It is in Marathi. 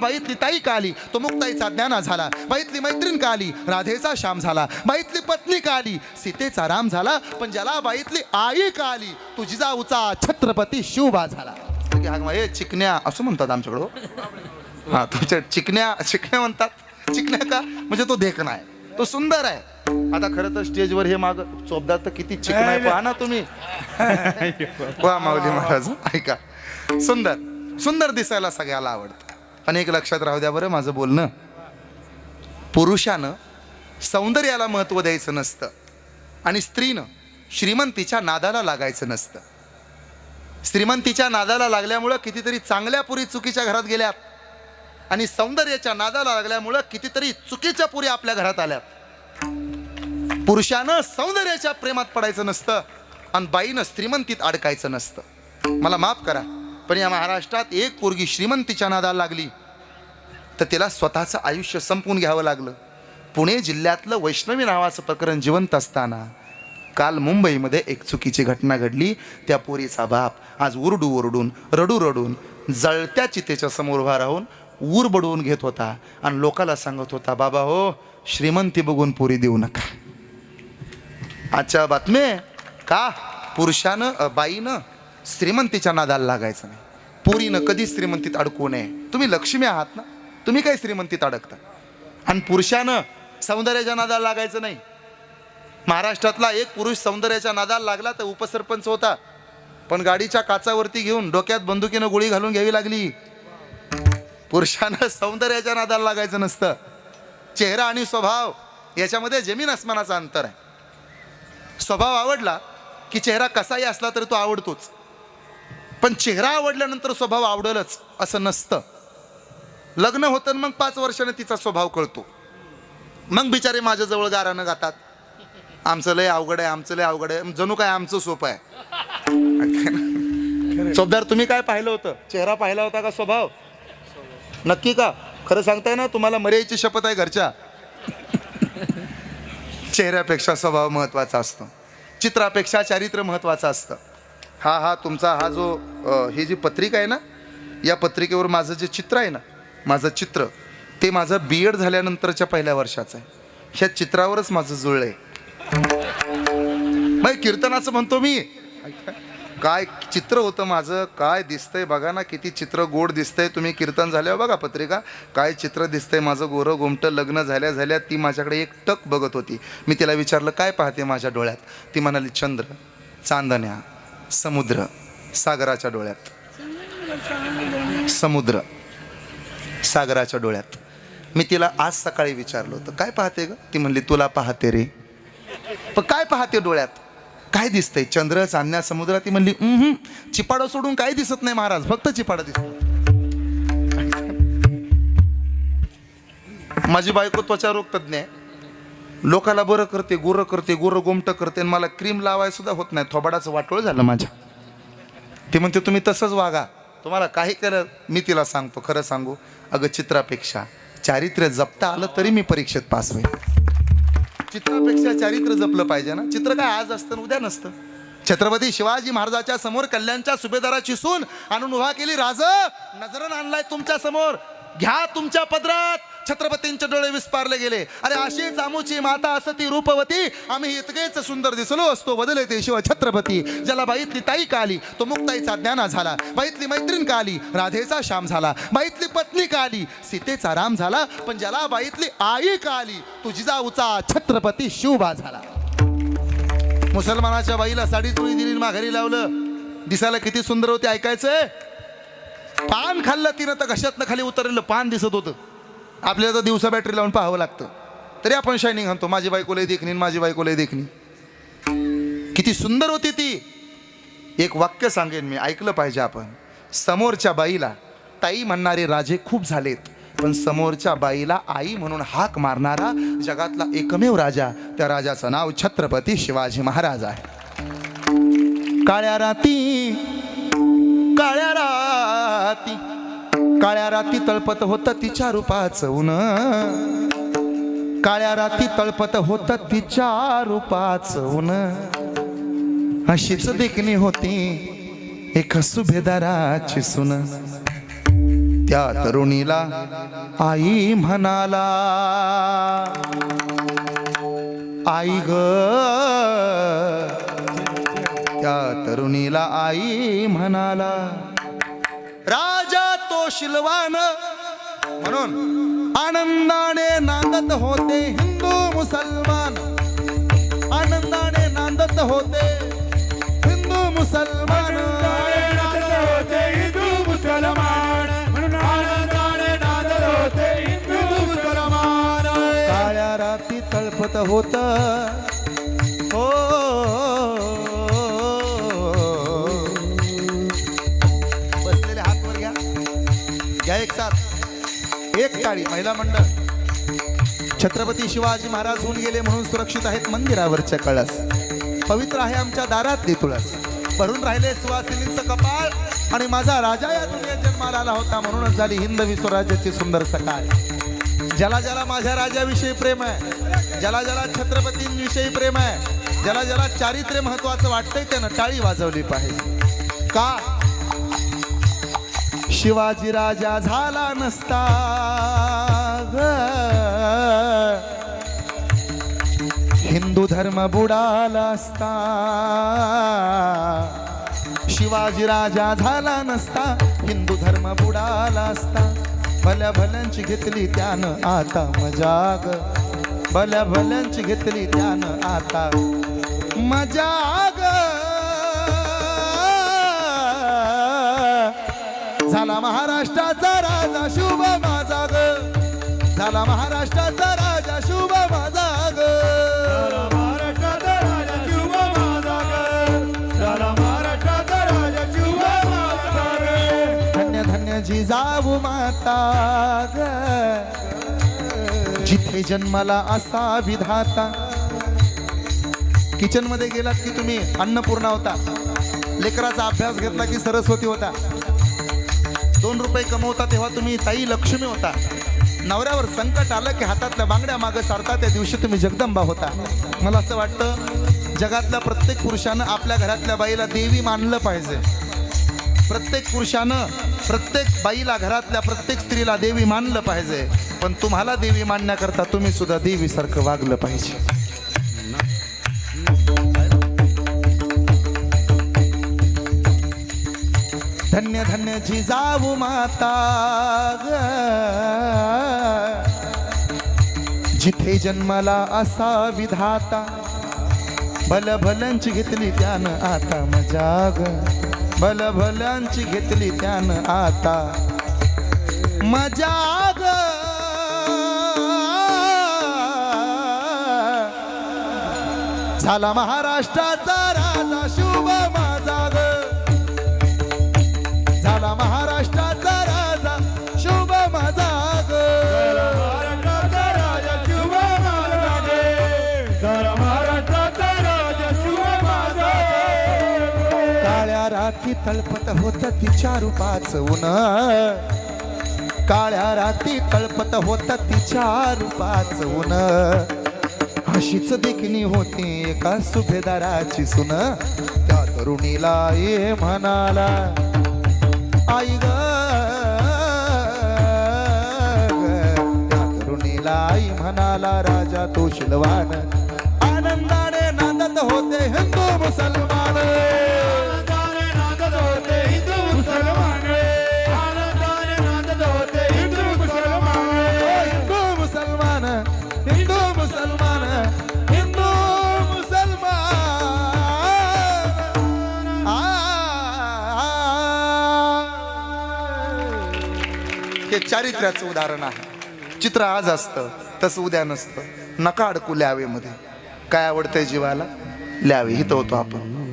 बाईतली ताई का आली? तो मुक्ताईचा ज्ञाना झाला. बाईतली मैत्रीण का आली? राधेचा श्याम झाला. बाईतली पत्नी का आली? सीतेचा राम झाला. पण ज्याला बाईतली आई का आली? तो जिजाऊचा छत्रपती शिवबा झाला. हा हे चिकन्या असं म्हणतात आमच्याकडं हा. तुमच्या चिकन्या चिकन्या म्हणतात. चिकन्या का? म्हणजे तो देखणा आहे. तो सुंदर आहे. आता खरं तर स्टेजवर हे माग चोपदार तर किती चिकन आहे. पहा ना तुम्ही. वा माऊली महाराज ऐका. सुंदर. सुंदर दिसायला सगळ्याला आवडतं. आणि एक लक्षात राहू द्या बरं माझं बोलणं. पुरुषानं सौंदर्याला महत्त्व द्यायचं नसतं. आणि स्त्रीनं श्रीमंतीच्या नादाला लागायचं नसतं. श्रीमंतीच्या नादाला लागल्यामुळं कितीतरी चांगल्या पुरी चुकीच्या घरात गेल्यात. आणि सौंदर्याच्या नादाला लागल्यामुळं कितीतरी चुकीच्या पुरी आपल्या घरात आल्यात. पुरुषानं सौंदर्याच्या प्रेमात पडायचं नसतं आणि बाईनं श्रीमंतीत अडकायचं नसतं. मला माफ करा पण या महाराष्ट्रात एक पोरगी श्रीमंतीच्या नादाला लागली. तर तिला स्वतःचं आयुष्य संपवून घ्यावं लागलं. पुणे जिल्ह्यातलं वैष्णवी नावाचं प्रकरण जिवंत असताना काल मुंबईमध्ये एक चुकीची घटना घडली. त्या पोरीचा बाप आज उरडू ओरडून रडू रडून जळत्या चितेच्या समोर उभा राहून ऊर बडवून घेत होता आणि लोकाला सांगत होता बाबा हो श्रीमंती बघून पोरी देऊ नका. आजच्या बातमी का? पुरुषानं बाईनं श्रीमंतीच्या नादाला लागायचं नाही. पोरीनं कधी श्रीमंतीत अडकू नये. तुम्ही लक्ष्मी आहात ना? तुम्ही काय श्रीमंतीत अडकता? आणि पुरुषानं सौंदर्याच्या नादाला लागायचं नाही. महाराष्ट्रातला एक पुरुष सौंदर्याच्या नादाला लागला तर उपसरपंच होता. पण गाडीच्या काचावरती घेऊन डोक्यात बंदुकीनं गोळी घालून घ्यावी लागली. पुरुषानं सौंदर्याच्या नादाला लागायचं नसतं. चेहरा आणि स्वभाव याच्यामध्ये जमीन आसमानाचं अंतर आहे. स्वभाव आवडला की चेहरा कसाही असला तरी तो आवडतोच. पण चेहरा आवडल्यानंतर स्वभाव आवडलच असं नसतं. लग्न होतं आणि मग पाच वर्षाने तिचा स्वभाव कळतो. मग बिचारे माझ्याजवळ गारानं गातात. आमचं लय अवघड आहे आमचं लय अवघड आहे. जणू काय आमचं सोपं आहे. चोपदार तुम्ही काय पाहिलं होतं? चेहरा पाहिला होता का स्वभाव? नक्की का? खरं सांगताय ना तुम्हाला मर्यायची शपथ आहे घरच्या. चेहऱ्यापेक्षा स्वभाव महत्त्वाचा असतो. चित्रापेक्षा चारित्र्य महत्त्वाचं असतं. हा हा तुमचा हा जो ही जी पत्रिका आहे ना या पत्रिकेवर माझं जे चित्र आहे ना माझं चित्र ते माझं बी एड झाल्यानंतरच्या पहिल्या वर्षाचं आहे. ह्या चित्रावरच माझं जुळलं आहे. मग कीर्तनाचं म्हणतो मी. काय चित्र होतं माझं? काय दिसतंय? बघा ना किती चित्र गोड दिसतंय. तुम्ही कीर्तन झाल्यावर बघा पत्रिका. काय चित्र दिसतंय माझं? गोरं गोमटं लग्न झाल्या झाल्या ती माझ्याकडे एक टक बघत होती. मी तिला विचारलं काय पाहते माझ्या डोळ्यात? ती म्हणाली चंद्र चांदण्या समुद्र सागराच्या डोळ्यात. समुद्र. सागराच्या डोळ्यात. मी तिला आज सकाळी विचारलं होतं काय पाहते ग? ती म्हणली तुला पाहते रे. पण काय पाहते डोळ्यात? काय दिसतंय? चंद्र चांदण्या समुद्रात ती म्हणली चिपाडं सोडून काय दिसत नाही महाराज फक्त चिपाडं दिसत माझी बायको त्वचारोग तज्ञ आहे. लोकाला बरं करते गोरं करते गोरं गोमटं करते आणि मला क्रीम लावायला सुद्धा होत नाही. थोबाडाचं वाटोळ झालं माझ्या. ते म्हणते तुम्ही तसंच वागा. तुम्हाला काही करत मी तिला सांगतो खरं सांगू. अगं चित्रापेक्षा चारित्र्य जपता आलं तरी मी परीक्षेत पास होईल चित्रापेक्षा चारित्र्य जपलं पाहिजे ना. चित्र काय आज असतं उद्या नसतं. छत्रपती शिवाजी महाराजाच्या समोर कल्याणच्या सुभेदाराची सून आणून उभा केली. राज नजरन आणलाय तुमच्यासमोर. घ्या तुमच्या पदरात. छत्रपतींचे डोळे विस्पारले गेले. अरे अशी आमुची माता असती रूपवती आम्ही इतकेच सुंदर दिसलो असतो बदले ते शिव छत्रपती. ज्याला बाईतली ताई का आली तो मुक्ताईचा ज्ञाना झाला. बाईतली मैत्रीण का आली राधेचा श्याम झाला. बाईतली पत्नी का आली सीतेचा राम झाला. पण ज्याला बाईतली आई का आली तो जिजाऊचा छत्रपती शिवबा झाला. मुसलमानाच्या बाईला साडी चोळी दिली माघारी लावलं. दिसायला किती सुंदर होते ऐकायचंय? पान खाल्लं तिनं तर घशातनं खाली उतरलेलं पान दिसत होतं. आपल्याला तर दिवसा बॅटरी लावून पाहावं लागतं. तरी आपण शायनिंग म्हणतो माझी बायकोलाही देखणी माझी बायकोलाही देखणी. किती सुंदर होती ती. एक वाक्य सांगेन मी. ऐकलं पाहिजे आपण. समोरच्या बाईला ताई म्हणणारे राजे खूप झालेत. पण समोरच्या बाईला आई म्हणून हाक मारणारा जगातला एकमेव राजा. त्या राजाचं नाव छत्रपती शिवाजी महाराज आहे. काळ्या राती काळ्या काळ्या राती तळपत होत तिच्या रूपाचं ऊन. काळ्या राती तळपत होत तिच्या रूपाचं ऊन. अशीच देखणी होती एका सुभेदाराची सुन. त्या तरुणीला आई म्हणाला आई ग. त्या तरुणीला आई म्हणाला राजा शिलवान. म्हणून आनंदाने नांदत होते हिंदू मुसलमान. आनंदाने नांदत होते हिंदू मुसलमान. होते हिंदू मुसलमान. म्हणून आनंदाने नांदत होते हिंदू मुसलमान. काळ्या राती तळपत होत. हो एक टाळी महिला मंडळ. छत्रपती शिवाजी महाराज होऊन गेले म्हणून सुरक्षित आहेत मंदिरावरच्या कळस. पवित्र आहे आमच्या दारात तुळस. भरून राहिले सुवासिनींचं कपाळ आणि माझा राजा या दुनियेत जन्माला आला होता म्हणूनच झाली हिंद विश्वराज्याची सुंदर सकाळ. ज्याला ज्याला माझ्या राजाविषयी प्रेम आहे ज्याला ज्याला छत्रपतींविषयी प्रेम आहे ज्याला ज्याला चारित्र्य महत्वाचं वाटतंय त्यानं टाळी वाजवली पाहिजे. का? शिवाजी राजा झाला नसता ग. हिंदू धर्म बुडाला असता. शिवाजी राजा झाला नसता. हिंदू धर्म बुडाला असता. भल्या भल्यांची घेतली त्यानं आता मजाग भल्या भल्यांची घेतली त्यानं आता मजाग झाला महाराष्ट्राचा राजा शुभ माझा ग. झाला महाराष्ट्राचा राजा शुभ माझा ग. महाराष्ट्राचा राजा शिव माझा ग. झाला महाराष्ट्राचा राजा शिव माझा ग. धन्य धन्य जिजाऊ माता ग. जिथे जन्माला असा विधाता. किचनमध्ये गेलात की तुम्ही अन्नपूर्णा होता. लेकराचा अभ्यास घेतला की सरस्वती होता. दोन रुपये कमवता तेव्हा तुम्ही ताई लक्ष्मी होता. नवऱ्यावर संकट आलं की हातातल्या बांगड्या मागं सारता त्या दिवशी तुम्ही जगदंबा होता. मला असं वाटतं जगातल्या प्रत्येक पुरुषानं आपल्या घरातल्या बाईला देवी मानलं पाहिजे. प्रत्येक पुरुषानं प्रत्येक बाईला घरातल्या प्रत्येक स्त्रीला देवी मानलं पाहिजे. पण तुम्हाला देवी मानण्याकरता तुम्ही सुद्धा देवीसारखं वागलं पाहिजे. धन्य धन्य जिजाऊ माता ग. जिथे जन्माला असा विधाता भल भलंच घेतली त्यानं आता मजाग भल भलंच घेतली त्यानं आता मजाग झाला महाराष्ट्राचा राजा शुभ तळपत होत तिच्या रूपाच ऊन. काळ्या राती तळपत होत तिच्या रूपाच ऊन. अशीच देखणी होती एका सुभेदाराची सुन. त्या तरुणीला ये म्हणाला आई ग त्या तरुणीला आई म्हणाला राजा तो शिलवान. आनंदाने नांदत होते हिंदू मुसलमान. हे चारित्र्याचं उदाहरण आहे. चित्र आज असतं तसं उद्या नसतं. नका अडकू ल्यावेमध्ये. काय आवडतंय जीवाला? ल्यावे हित होतो आपण.